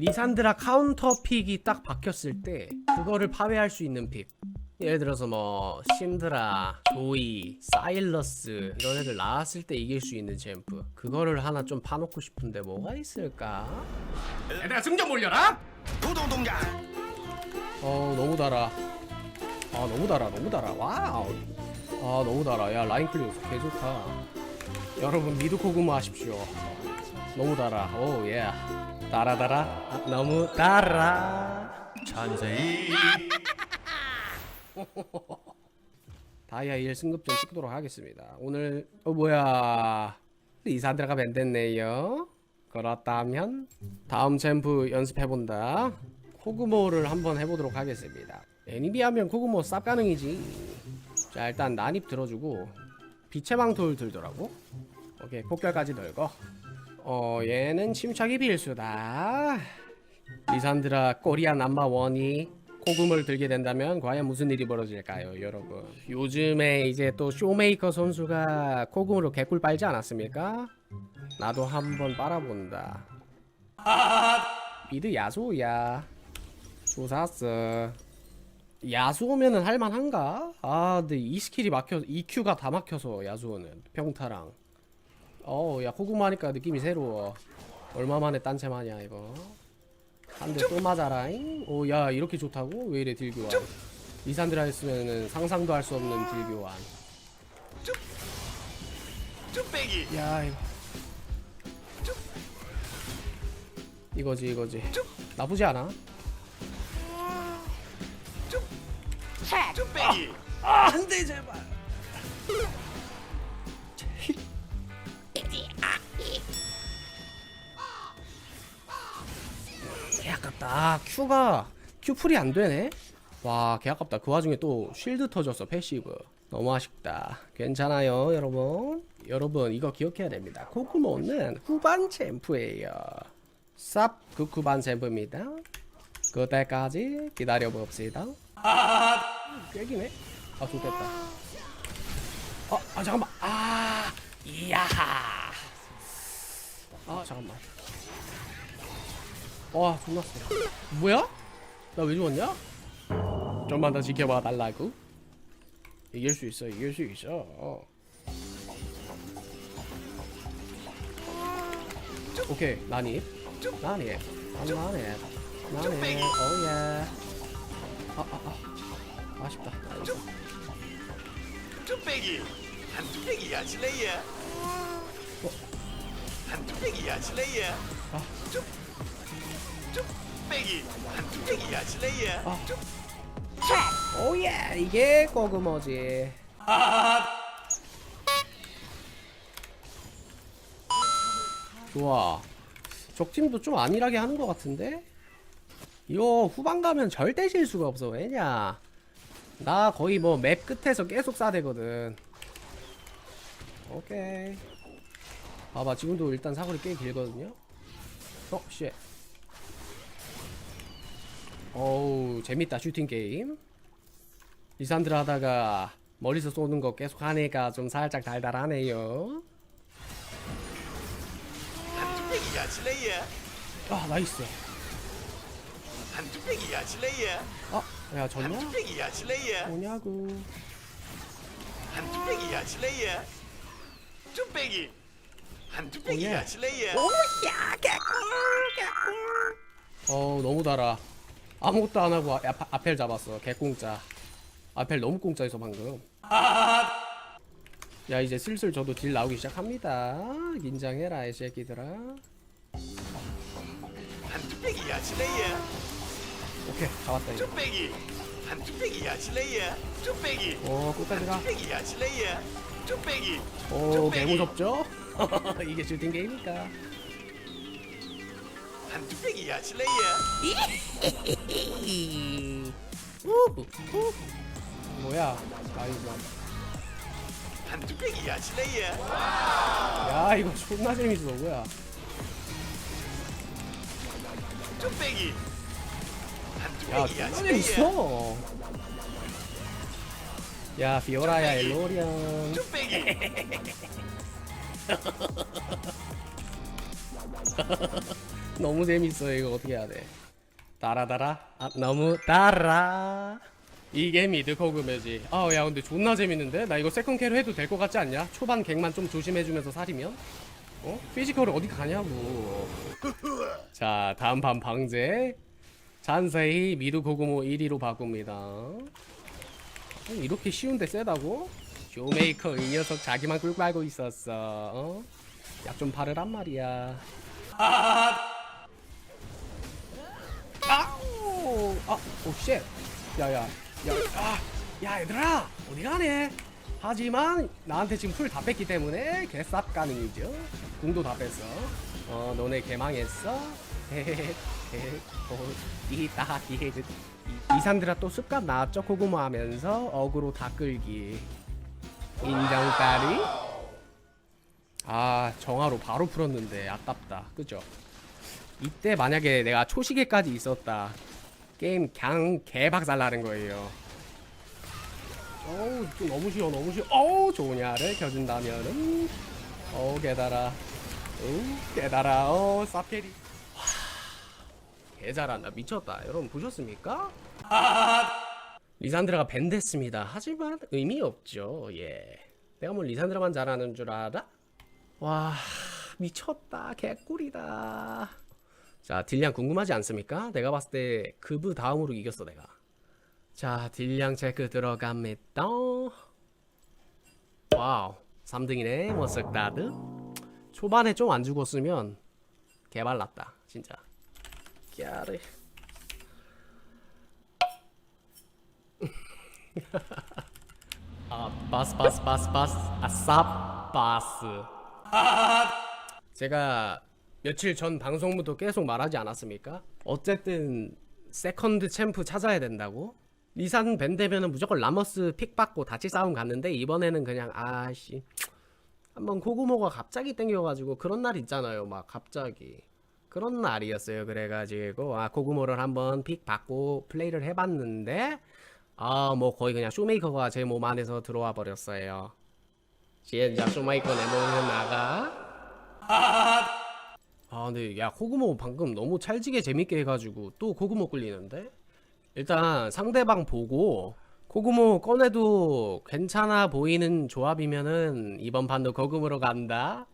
리산드라 카운터 픽이 딱 바뀌었을 때 그거를 파괴할 수 있는 픽. 예를 들어서 뭐 신드라, 조이, 사일러스 이런 애들 나왔을 때 이길 수 있는 챔프. 그거를 하나 좀 파놓고 싶은데 뭐가 있을까? 얘들아 승전 몰려라! 도동동강! 어 너무 달아. 아 너무 달아 너무 달아. 와우. 아 너무 달아. 야 라인 클리어 개좋다. 여러분 미드 코그마 하십시오. 너무 달아. 오 예 달아 달아. 아, 너무 달아. 천천히. 다이아 1 승급전 찍도록 하겠습니다. 오늘 어 뭐야. 이사드라가 밴됐네요. 그렇다면 다음 챔프 연습해 본다. 코그모를 한번 해보도록 하겠습니다. 애니비 하면 코그모 쌉 가능이지. 자 일단 난입 들어주고 빛의 망토를 들더라고. 오케이 폭결까지 널고 어 얘는 침착이 필수다 리산드라 코리아 남마원이 코금을 들게 된다면 과연 무슨 일이 벌어질까요, 여러분? 요즘에 이제 또 쇼메이커 선수가 코금으로 개꿀 빨지 않았습니까? 나도 한번 빨아본다. 미드 야수야. 조사스. 야수오면은 할만한가? 아, 근데 이 스킬이 막혀, EQ가 다 막혀서 야수오는 평타랑. 어우, 야 하니까 느낌이 새로워. 얼마 만에 딴챔 하냐 이거. 한 대 또 맞아라잉. 오, 야, 이렇게 좋다고? 왜 이래 딜교환? 리산드라 했으면은 상상도 할 수 없는 딜교환. 쭈빼기. 야, 이거. 이거지, 이거지. 나쁘지 않아? 쭈빼기. 아, 안 돼, 제발. 아, 큐가 큐풀이 안 되네. 와, 개 아깝다. 그 와중에 또 쉴드 터졌어 패시브. 너무 아쉽다. 괜찮아요, 여러분. 여러분 이거 기억해야 됩니다. 코쿠모는 후반 챔프예요. 쌉 극후반 챔프입니다. 그때까지 기다려 봅시다. 꿰기네. 아 좋겠다. 아, 아 잠깐만. 아, 이야. 아 잠깐만. 와 존나 세. 뭐야? 나 왜 죽었냐? 좀만 더 지켜봐 달라고. 이길 수 있어. 이길 수 있어. 오케이 난입. 난입. 난입. 난입. 오예. 아아 아. 아쉽다. 아이고. 쭈빼기. 한 쭈빼기야 칠레이야. 한 쭈빼기야 칠레이야. 아. 쭈. 쭈빼기. 한 쭈빼기야 칠레이야. 아. 오예 이게 꼬그모지 좋아 적팀도 좀 안일하게 하는 것 같은데 이거 후반 가면 절대 질 수가 없어 왜냐 나 거의 뭐 맵 끝에서 계속 싸대거든 오케이 봐봐 지금도 일단 사거리 꽤 길거든요 어 쉣. 어우 재밌다 슈팅 게임 리산드라 하다가 머리서 쏘는 거 계속 하니까 좀 살짝 달달하네요 한. 아 나이스 한. 아야 칠레이야. 뭐냐고 한 쭈빼기야 칠레이야. 쭈빼기. 한 쭈빼기야 오예. 칠레이야. 어우 너무 달아 아무것도 안 하고 앞, 앞펠 잡았어 개공짜 앞펠 너무 공짜해서 방금 야 이제 슬슬 저도 딜 나오기 시작합니다 긴장해라 이 새끼들아 한 쭈빼기야 칠레이야. 오케이 잡았다 이거 쭈빼기. 한 쭈빼기야 칠레이야. 쭈빼기. 오 끝까지 가 쭈빼기야 칠레이야. 쭈빼기. 오, 개무섭죠? 이게 슈팅 게임이니까. 한 쭈빼기야 칠레이야. 우후, 우. 뭐야? 아이고. 한 쭈빼기야 칠레이야. 야, 이거 존나 재밌어. 뭐야? 쭈빼기. 한 야, 존나 칠레이야. 재밌어. 야, 비오라야, 엘로리언. 쭈빼기. 너무 재밌어요 이거 어떻게 해야 돼 따라따라 아 너무 따라 이게 미드 코그매지 아우 야 근데 존나 재밌는데? 나 이거 세컨 캐로 해도 될 것 같지 않냐? 초반 갱만 좀 조심해주면서 살이면? 어? 피지컬을 어디 가냐고 자 다음 판 방제 잔세히 미드 코그모 1위로 바꿉니다 어, 이렇게 쉬운데 세다고? 쇼메이커 이 녀석 자기만 꿀빨고 있었어 어? 약 좀 바르란 말이야 하하하 아! 오! 아, 오, 쉣. 야, 야. 야, 아, 야, 야, 얘들아! 어디 가네? 하지만 나한테 지금 풀 다 뺐기 때문에 개쌉 가능이죠. 궁도 다 뺐어. 어, 너네 개망했어? 헤헤헤. 이따 디헤드. 이산드라 또 습관 나왔죠? 고구마 하면서 어그로 다 끌기. 인정까리? 아, 정화로 바로 풀었는데 아깝다. 그죠? 이때 만약에 내가 초시계까지 있었다. 게임 그냥 개박살 나는 거예요. 어우 좀 너무 쉬워 너무 쉬워. 어우 좋냐를 켜준다면은. 어우 개달아. 어우 개달아. 어우 사페리. 개 잘한다. 미쳤다. 여러분 보셨습니까? 리산드라가 밴 됐습니다. 하지만 의미 없죠. 예. 내가 뭐 리산드라만 잘하는 줄 알아? 와 미쳤다. 개꿀이다. 자 딜량 궁금하지 않습니까? 내가 봤을 때 그브 다음으로 이겼어 내가. 자 딜량 체크 들어갑니다. 와우 3등이네 머쓱다드. 초반에 좀 안 죽었으면 개발났다 진짜. 야르. 아 바스 바스 바스 바스. 아싸 바스. 제가 며칠 전 방송부터 계속 말하지 않았습니까? 어쨌든 세컨드 챔프 찾아야 된다고? 리산 밴데면은 무조건 라머스 픽 받고 다치 싸움 갔는데 이번에는 그냥 아씨. 한번 고구모가 갑자기 땡겨가지고 그런 날 있잖아요 막 갑자기. 그런 날이었어요 그래가지고. 아 고구모를 한번 픽 받고 플레이를 해봤는데 아 뭐 거의 그냥 쇼메이커가 제 몸 안에서 들어와 버렸어요. 진짜 쇼메이커 내 몸에서 나가. 아, 아 근데 야 코그모 방금 너무 찰지게 재밌게 해가지고 또 코그모 끌리는데? 일단 상대방 보고 코그모 꺼내도 괜찮아 보이는 조합이면은 이번 판도 거금으로 간다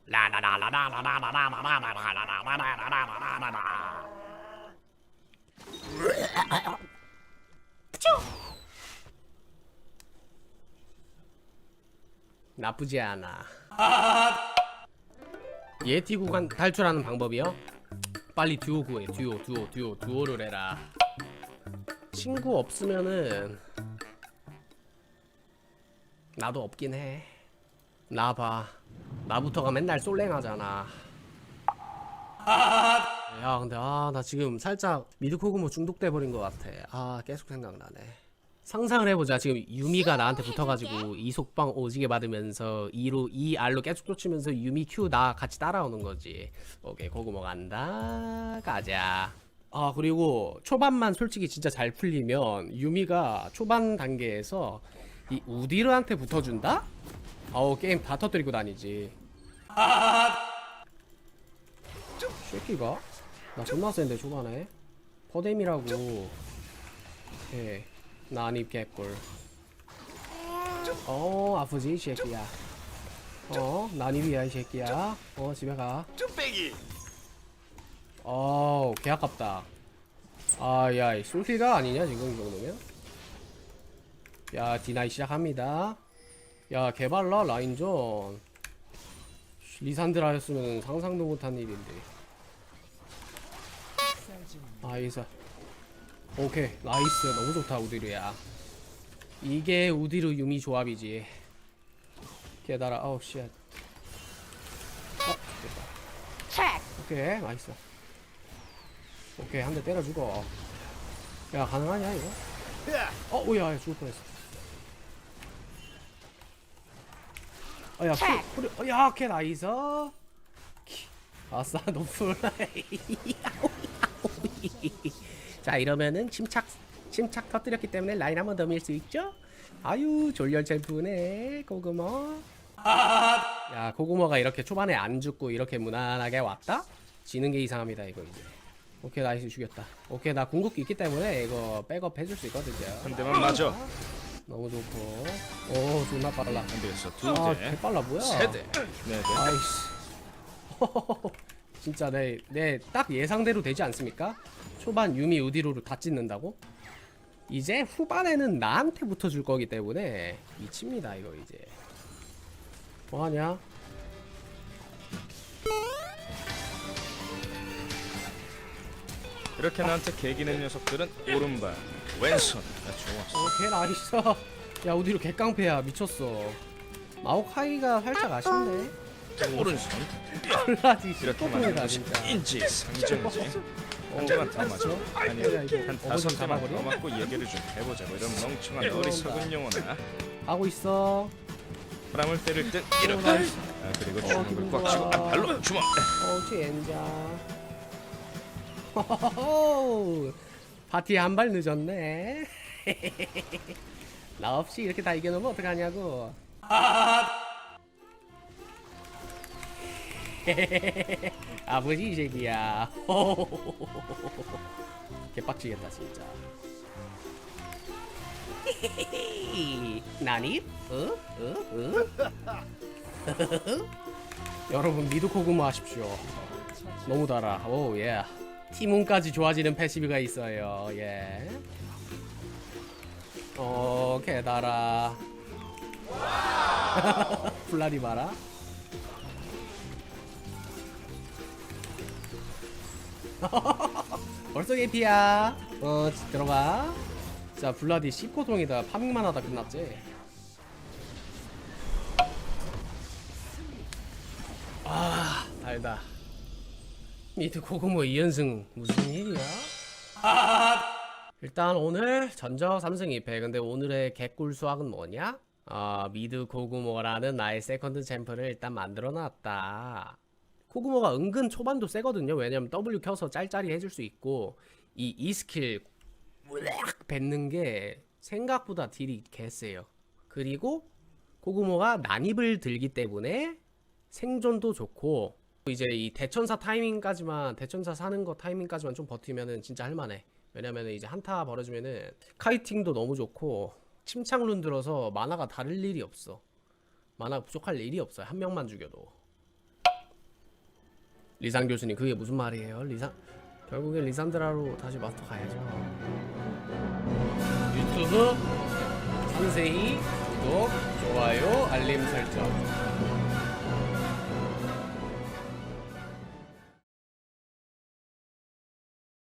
나쁘지 않아 아, 예티 구간 탈출하는 방법이요? 빨리 듀오 구해. 듀오, 듀오, 듀오, 듀오를 해라. 친구 없으면은 나도 없긴 해. 나 봐. 나부터가 맨날 솔랭하잖아. 야, 근데 아, 나 지금 살짝 미드코그모 중독돼 버린 것 같아. 아, 계속 생각나네. 상상을 해보자. 지금 유미가 나한테 붙어가지고 이속방 오지게 받으면서 2로 2R로 계속 쫓으면서 유미 Q 나 같이 따라오는 거지. 오케이, 고구모 간다. 가자. 아, 그리고 초반만 솔직히 진짜 잘 풀리면 유미가 초반 단계에서 이 우디르한테 붙어준다? 어우, 게임 다 터뜨리고 다니지. 새끼가? 나 존나 센데 초반에 퍼뎀이라고 예 난입 개꿀. 어 아프지 이 새끼야. 어 난입이야 이 새끼야. 어 집에 가. 쭈빼기. 어우 개 아깝다. 아야 솔킬가 아니냐 지금 이 정도면? 야 디나이 시작합니다. 야 개발라 라인전. 리산드라 였으면 상상도 못한 일인데. 나이스 오케이. 나이스. 너무 좋다 우디르야. 이게 우디르 유미 조합이지. 게다가 어우 쉣 어, 됐다. 오케이. 나이스. 오케이. 한 대 때려 죽어 야 가능하냐 이거? 야어 오야 야, 죽을 뻔했어. 어야 소리 어야 걔 나이스. 키. 아싸 노플 자 이러면은 침착 침착 터뜨렸기 때문에 라인 한 번 더 밀 수 있죠? 아유 졸렬 챔프네 고구모 야 고구모가 이렇게 초반에 안 죽고 이렇게 무난하게 왔다? 지는 게 이상합니다 이거 이제. 오케이 나이스 죽였다. 오케이 나 궁극기 있기 때문에 이거 백업 해줄 수 있거든요. 한 대만 맞아. 너무 좋고. 오 존나 빨라. 한 대에서 두아 대, 개빨라 뭐야? 세 대, 네 대. 아이씨. 진짜 내 내 딱 예상대로 되지 않습니까? 초반 유미 우디로를 다 찢는다고? 이제 후반에는 나한테 붙어줄 거기 때문에 미칩니다 이거 이제 뭐하냐? 이렇게 나한테 개기는 녀석들은 오른발, 왼손. 나 좋았어. 오케이 나이스 야 우디로 개깡패야 미쳤어 마오카이가 살짝 아쉽네 오른손. 플라디 이렇게 말하는 시코통이다 것이 진짜 인지 상정이지. 한 대만 더 맞아. 아니, 한 다섯 대만? 더 맞고 얘기를 좀 해보자고. 이런 멍청한 어리석은 영혼아. 하고 있어 바람을 때릴 땐 오, 이렇게. 아, 그리고 어, 주먹을 꽉. 쥐고 아, 발로 주먹. 어, 젠장. 호호호. 파티 한 발 늦었네. 나 없이 이렇게 다 이겨놓으면 어떡하냐고. 아버지 이 새끼야. 개빡치겠다 진짜. 나니? 어? 어? 어? 여러분 미드코그모 하십시오. 너무 달아. 오 예. 티문까지 좋아지는 패시브가 있어요. 예. 어 개달아. 플라디 봐라. 벌써 개피야. 어 들어가. 자 블라디 10고통이다. 파밍만 하다 끝났지. 아 달다. 미드 고구모 2연승 무슨 일이야? 일단 오늘 전적 3승 2패 근데 오늘의 개꿀 수학은 뭐냐? 아 미드 고구모라는 나의 세컨드 챔프를 일단 만들어 놨다 고구모가 은근 초반도 세거든요 왜냐면 W 켜서 짤짤이 해줄 수 있고 이 E 스킬 쫙 뱉는 게 생각보다 딜이 개세요 그리고 고구모가 난입을 들기 때문에 생존도 좋고 이제 이 대천사 타이밍까지만 대천사 사는 거 타이밍까지만 좀 버티면은 진짜 할만해. 왜냐면은 이제 한타 벌어지면은 카이팅도 너무 좋고 침착룬 들어서 만화가 다를 일이 없어. 만화 부족할 일이 없어요. 한 명만 죽여도. 리상 교수님 그게 무슨 말이에요? 리상 결국엔 리산드라로 다시 마스터 가야죠. 유튜브 상세히 구독, 좋아요, 알림 설정.